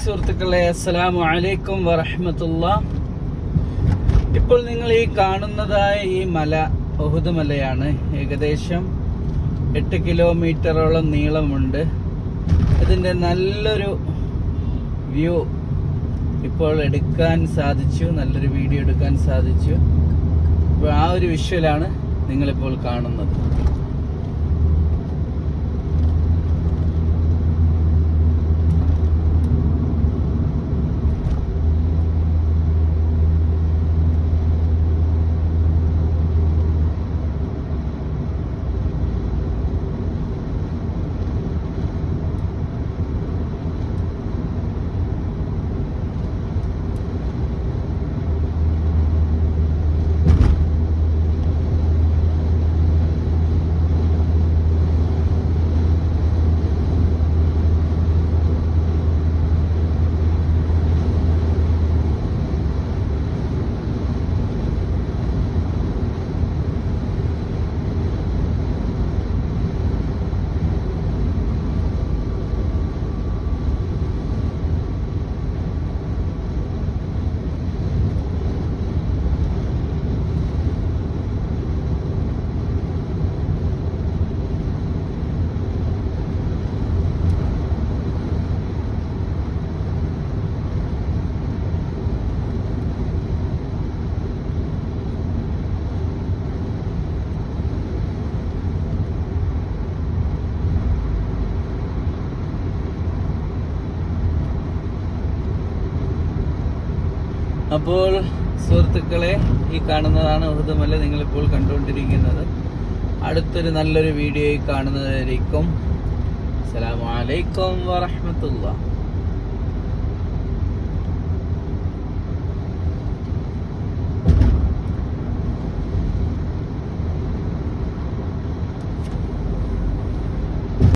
സുഹൃത്തുക്കളെ അസ്സലാമു വലൈക്കും വറഹമത്തുള്ള. ഇപ്പോൾ നിങ്ങൾ ഈ കാണുന്നതായ ഈ മല ഒഹുദ് മലയാണ്. ഏകദേശം എട്ട് കിലോമീറ്ററോളം നീളമുണ്ട്. ഇതിന്റെ നല്ലൊരു വ്യൂ ഇപ്പോൾ എടുക്കാൻ സാധിച്ചു നല്ലൊരു വീഡിയോ എടുക്കാൻ സാധിച്ചു. ആ ഒരു വിഷ്വലാണ് നിങ്ങളിപ്പോൾ കാണുന്നത്. അപ്പോൾ സുഹൃത്തുക്കളെ ഈ കാണുന്നതാണ് ഉഹുദമല നിങ്ങളിപ്പോൾ കണ്ടുകൊണ്ടിരിക്കുന്നത്. അടുത്തൊരു നല്ലൊരു വീഡിയോയിൽ കാണുന്നതായിരിക്കും. അസ്സലാമു അലൈക്കും വറഹ്മത്തുള്ളാഹി.